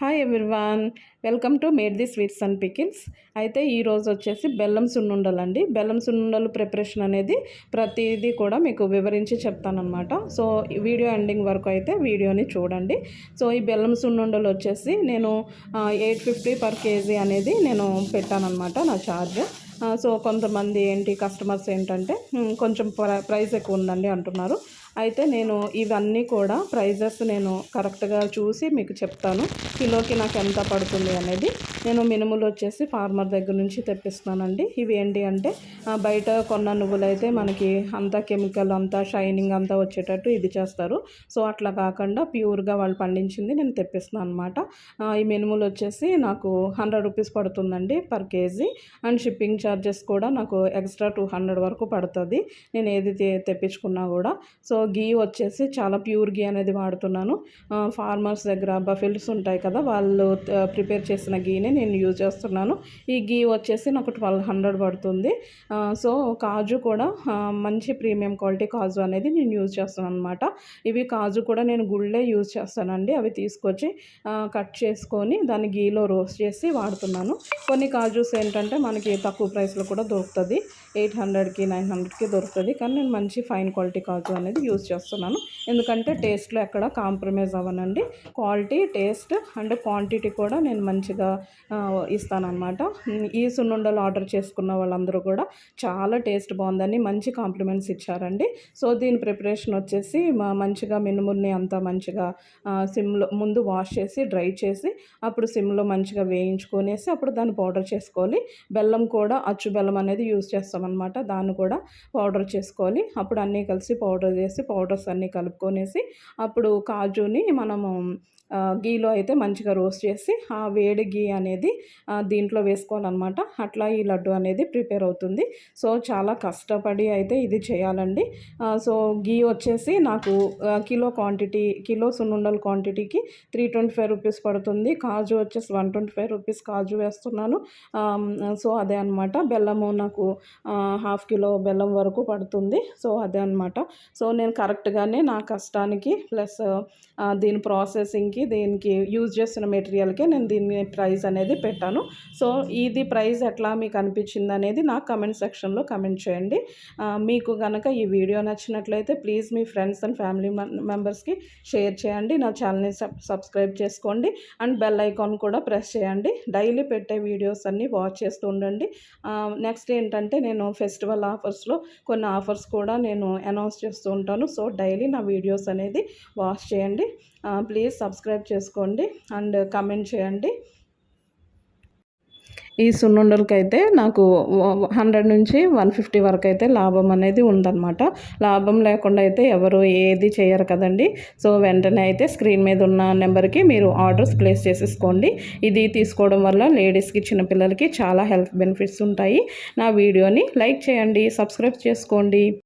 Hi everyone welcome to made the sweets and pickles అయితే ఈరోజు వచ్చేసి బెల్లం సున్నుండలండి బెల్లం సున్నుండలు ప్రిపరేషన్ అనేది ప్రతిదీ కూడా మీకు వివరించి చెప్తానమాట సో వీడియో ఎండింగ్ వరకు అయితే వీడియోని చూడండి. సో ఈ బెల్లం సున్నుండలు వచ్చేసి నేను ఎయిట్ ఫిఫ్టీ పర్ కేజీ అనేది నేను పెట్టానమాట నా ఛార్జ్. సో కొంతమంది ఏంటి కస్టమర్స్ ఏంటంటే కొంచెం ప్రైస్ ఎక్కువ ఉందండి అంటున్నారు. అయితే నేను ఇవన్నీ కూడా ప్రైజెస్ నేను కరెక్ట్గా చూసి మీకు చెప్తాను. కిలోకి నాకు ఎంత పడుతుంది అనేది నేను మినుములు వచ్చేసి ఫార్మర్ దగ్గర నుంచి తెప్పిస్తున్నానండి. ఇవి ఏంటి అంటే బయట కొన్న నువ్వులు అయితే మనకి అంతా కెమికల్ అంతా షైనింగ్ అంతా వచ్చేటట్టు ఇది చేస్తారు. సో అట్లా కాకుండా ప్యూర్గా వాళ్ళు పండించింది నేను తెప్పిస్తున్నాను అనమాట ఈ మినుములు వచ్చేసి నాకు హండ్రెడ్ రూపీస్ పడుతుందండి per kg. And shipping charges కూడా నాకు ఎక్స్ట్రా టూ హండ్రెడ్ వరకు పడుతుంది. నేను ఏది తెప్పించుకున్నా కూడా. సో గీ వచ్చేసి చాలా ప్యూర్ గీ అనేది వాడుతున్నాను. ఫార్మర్స్ దగ్గర బఫిల్స్ ఉంటాయి కదా వాళ్ళు ప్రిపేర్ చేసిన గీని నేను యూజ్ చేస్తున్నాను. ఈ గీ వచ్చేసి నాకు ట్వెల్వ్ హండ్రెడ్ పడుతుంది. సో కాజు కూడా మంచి ప్రీమియం క్వాలిటీ కాజు అనేది నేను యూజ్ చేస్తాను అనమాట ఇవి కాజు కూడా నేను గుళ్ళే యూజ్ చేస్తానండి. అవి తీసుకొచ్చి కట్ చేసుకొని దాన్ని గీలో రోస్ట్ చేసి వాడుతున్నాను. కొన్ని కాజుస్ ఏంటంటే మనకి తక్కువ ప్రైస్లో కూడా దొరుకుతుంది. ఎయిట్ హండ్రెడ్కి నైన్ హండ్రెడ్కి దొరుకుతుంది. కానీ నేను మంచి ఫైన్ క్వాలిటీ కాజు అనేది యూజ్ చేస్తున్నాను. ఎందుకంటే టేస్ట్లో ఎక్కడ కాంప్రమైజ్ అవ్వనండి. క్వాలిటీ టేస్ట్ అండ్ క్వాంటిటీ కూడా నేను మంచిగా ఇస్తానన్నమాట. ఈ సున్నుండలు ఆర్డర్ చేసుకున్న వాళ్ళందరూ కూడా చాలా టేస్ట్ బాగుందని మంచి కాంప్లిమెంట్స్ ఇచ్చారండి. సో దీని ప్రిపరేషన్ వచ్చేసి మంచిగా మినుముల్ని అంతా మంచిగా సిమ్లో ముందు వాష్ చేసి డ్రై చేసి అప్పుడు సిమ్లో మంచిగా వేయించుకొనేసి అప్పుడు దాన్ని పౌడర్ చేసుకోవాలి. బెల్లం కూడా అచ్చు బెల్లం అనేది యూజ్ చేస్తామన్నమాట. దాన్ని కూడా పౌడర్ చేసుకోవాలి. అప్పుడు అన్నీ కలిసి పౌడర్ చేసి పౌడర్స్ అన్నీ కలుపుకొనేసి అప్పుడు కాజుని మనము గీలో అయితే మంచిగా రోస్ట్ చేసి ఆ వేడి గీ అనేది దీంట్లో వేసుకోవాలన్నమాట. అట్లా ఈ లడ్డు అనేది ప్రిపేర్ అవుతుంది. సో చాలా కష్టపడి అయితే ఇది చేయాలండి. సో గీ వచ్చేసి నాకు కిలో క్వాంటిటీ కిలో సున్నుండల క్వాంటిటీకి త్రీ ట్వంటీ ఫైవ్ రూపీస్ పడుతుంది. కాజు వచ్చేసి వన్ ట్వంటీ ఫైవ్ రూపీస్ కాజు వేస్తున్నాను. సో అదే అనమాట బెల్లము నాకు హాఫ్ కిలో బెల్లం వరకు పడుతుంది. సో అదే అనమాట సో నేను కరెక్ట్గానే నా కష్టానికి ప్లస్ దీని ప్రాసెసింగ్కి దీనికి యూజ్ చేస్తున్న మెటీరియల్కే నేను దీన్ని ప్రైస్ అనేది పెట్టాను. సో ఇది ప్రైస్ ఎట్లా మీకు అనిపించింది అనేది నాకు కమెంట్ సెక్షన్లో కమెంట్ చేయండి. మీకు కనుక ఈ వీడియో నచ్చినట్లయితే ప్లీజ్ మీ ఫ్రెండ్స్ అండ్ ఫ్యామిలీ మెంబర్స్కి షేర్ చేయండి. నా ఛానల్ని సబ్స్క్రైబ్ చేసుకోండి. అండ్ బెల్ ఐకాన్ కూడా ప్రెస్ చేయండి. డైలీ పెట్టే వీడియోస్ అన్నీ వాచ్ చేస్తూ ఉండండి. నెక్స్ట్ ఏంటంటే నేను ఫెస్టివల్ ఆఫర్స్లో కొన్ని ఆఫర్స్ కూడా నేను అనౌన్స్ చేస్తూ ఉంటాను. సో డైలీ నా వీడియోస్ అనేది వాచ్ చేయండి. ప్లీజ్ సబ్స్క్రైబ్ చేసుకోండి అండ్ కమెంట్ చేయండి. ఈ సున్నుండలకైతే నాకు హండ్రెడ్ నుంచి వన్ ఫిఫ్టీ వరకు అయితే లాభం అనేది ఉందన్నమాట. లాభం లేకుండా అయితే ఎవరు ఏది చేయరు కదండి. సో వెంటనే అయితే స్క్రీన్ మీద ఉన్న నెంబర్కి మీరు ఆర్డర్స్ ప్లేస్ చేసేసుకోండి. ఇది తీసుకోవడం వల్ల లేడీస్కి చిన్నపిల్లలకి చాలా హెల్త్ బెనిఫిట్స్ ఉంటాయి. నా వీడియోని లైక్ చేయండి సబ్స్క్రైబ్ చేసుకోండి.